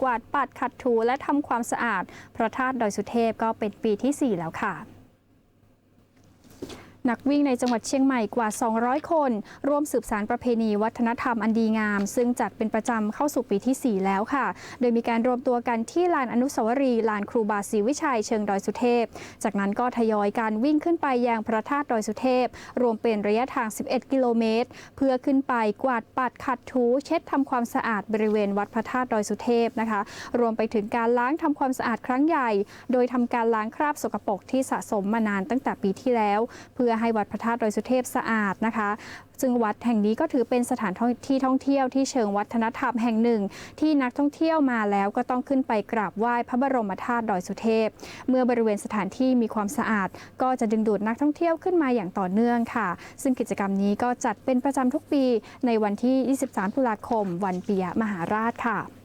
กวาดปัดขัดถูและทำความสะอาดพระธาตุดอยสุเทพก็เป็นปีที่ 4 แล้วค่ะ นักวิ่งในจังหวัดเชียงใหม่กว่า 200 คน ร่วมสืบสารประเพณีวัฒนธรรมอันดีงาม ซึ่งจัดเป็นประจำเข้าสู่ปีที่ 4 แล้วค่ะ โดยมีการรวมตัวกันที่ลานอนุสาวรีย์ลานครูบาศรีวิชัยเชิงดอยสุเทพ จากนั้นก็ทยอยการวิ่งขึ้นไปยังพระธาตุดอยสุเทพ รวมเป็นระยะทาง 11 กิโลเมตร เพื่อขึ้นไปกวาดปัดขัดถูเช็ดทำความสะอาดบริเวณวัดพระธาตุดอยสุเทพนะคะ รวมไปถึงการล้างทำความสะอาดครั้งใหญ่ โดยทำการล้างคราบสกปรกที่สะสมมานานตั้งแต่ปีที่แล้ว เพื่ออให้วัดพระธาตุดอยสุเทพสะอาดนะคะ ซึ่งวัดแห่งนี้ก็ถือเป็นสถานที่ท่องเที่ยวที่เชิงวัฒนธรรมแห่งหนึ่ง ที่นักท่องเที่ยวมาแล้วก็ต้องขึ้นไปกราบไหว้พระบรมธาตุดอยสุเทพ เมื่อบริเวณสถานที่มีความสะอาด ก็จะดึงดูดนักท่องเที่ยวขึ้นมาอย่างต่อเนื่องค่ะ ซึ่งกิจกรรมนี้ก็จัดเป็นประจำทุกปีในวันที่ 23 ตุลาคม วันปิยมหาราชค่ะ